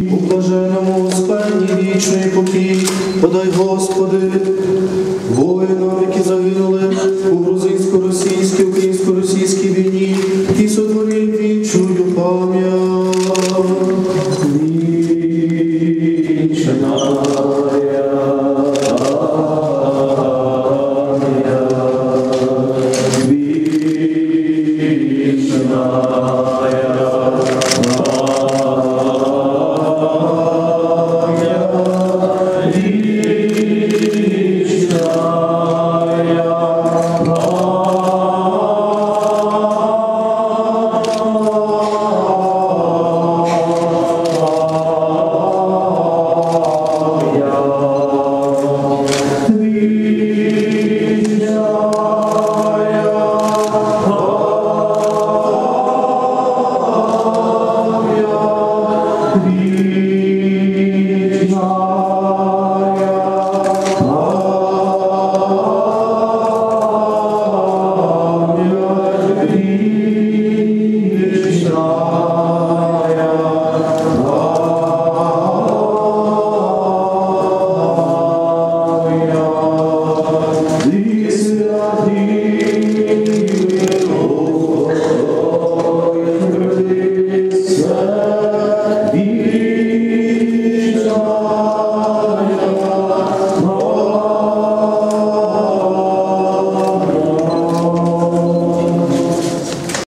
У блаженому спальні вічної покій, подай, Господи, воїнам, які загинули у грузинсько-російській, українсько-російській війні, і сотвори вічую пам'ять. Vishnu Amen.